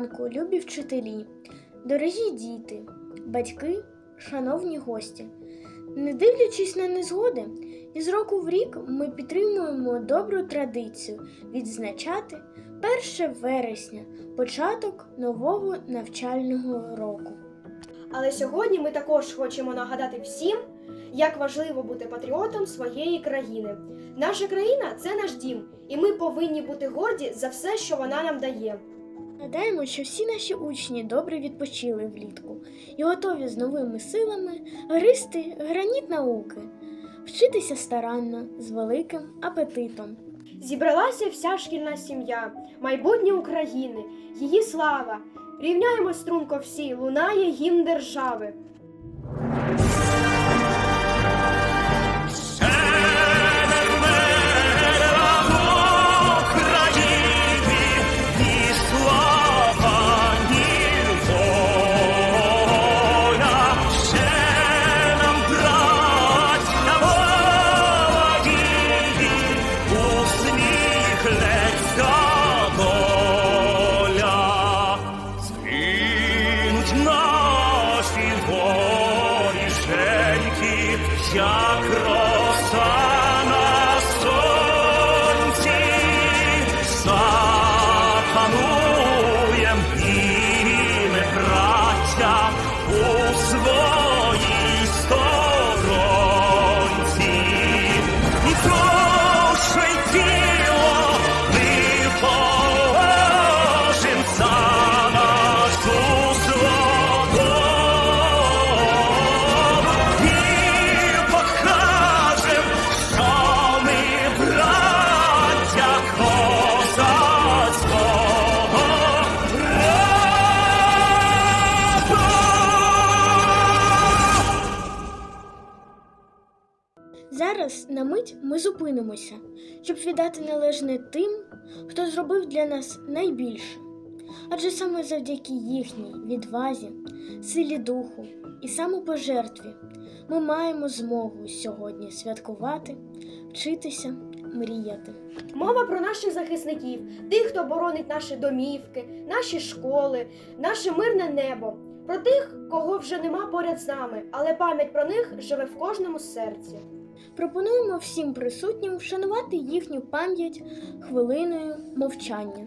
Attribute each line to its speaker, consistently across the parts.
Speaker 1: любі вчителі, дорогі діти, батьки, шановні гості. Не дивлячись на незгоди, із року в рік ми підтримуємо добру традицію відзначати 1 вересня, початок нового навчального року.
Speaker 2: Але сьогодні ми також хочемо нагадати всім, як важливо бути патріотом своєї країни. Наша країна це наш дім, і ми повинні бути горді за все, що вона нам дає.
Speaker 1: Гадаємо, що всі наші учні добре відпочили влітку і готові з новими силами гристи граніт науки, вчитися старанно, з великим апетитом.
Speaker 2: Зібралася вся шкільна сім'я, майбутнє України, її слава. Рівняємо струнко всі, лунає гімн держави.
Speaker 3: Наші воріженьки, як роса на сонці, запануєм і не браття,
Speaker 1: Зараз на мить ми зупинимося, щоб віддати належне тим, хто зробив для нас найбільше. Адже саме завдяки їхній відвазі, силі духу і самопожертві ми маємо змогу сьогодні святкувати, вчитися, мріяти.
Speaker 2: Мова про наших захисників, тих, хто боронить наші домівки, наші школи, наше мирне небо, про тих, кого вже нема поряд з нами, але пам'ять про них живе в кожному серці.
Speaker 1: Пропонуємо всім присутнім вшанувати їхню пам'ять хвилиною мовчання.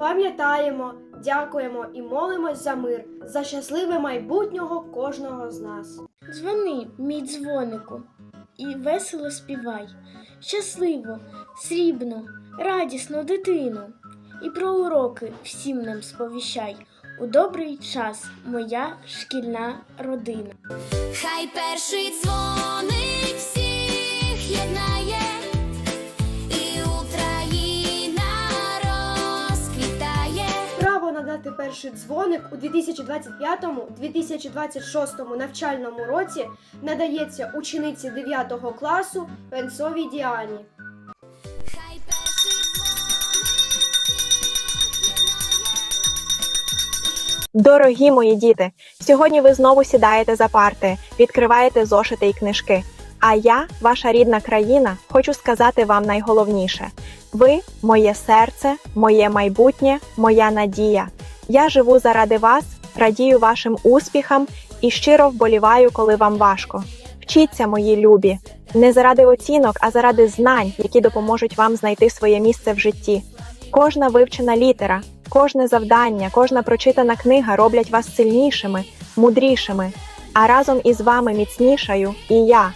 Speaker 2: Пам'ятаємо, дякуємо і молимось за мир, за щасливе майбутнього кожного з нас.
Speaker 1: Дзвони, мій дзвонику, і весело співай. Щасливо, срібно, радісно, дитину. І про уроки всім нам сповіщай. У добрий час, моя шкільна родина.
Speaker 4: Хай перший дзвоник
Speaker 2: перший дзвоник у 2025-2026 навчальному році надається учениці 9 класу Пенцовій Діані.
Speaker 5: Дорогі мої діти, сьогодні ви знову сідаєте за парти, відкриваєте зошити і книжки. А я, ваша рідна країна, хочу сказати вам найголовніше: ви моє серце, моє майбутнє, моя надія. Я живу заради вас, радію вашим успіхам і щиро вболіваю, коли вам важко. Вчіться, мої любі, не заради оцінок, а заради знань, які допоможуть вам знайти своє місце в житті. Кожна вивчена літера, Кожне завдання, кожна прочитана книга роблять вас сильнішими, мудрішими, а разом із вами міцнішаю і я.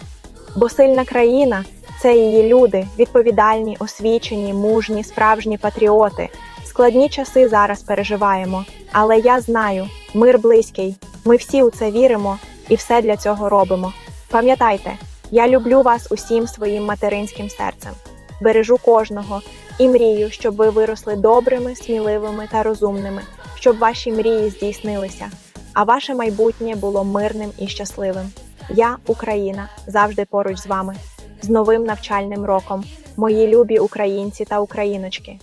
Speaker 5: Бо сильна країна це її люди, відповідальні, освічені, мужні, справжні патріоти. Складні часи зараз переживаємо, але я знаю, мир близький. Ми всі у це віримо і все для цього робимо. Пам'ятайте, я люблю вас усім своїм материнським серцем. Бережу кожного і мрію, щоб ви виросли добрими, сміливими та розумними, щоб ваші мрії здійснилися, а ваше майбутнє було мирним і щасливим. Я, Україна, завжди поруч з вами. З новим навчальним роком, мої любі українці та україночки.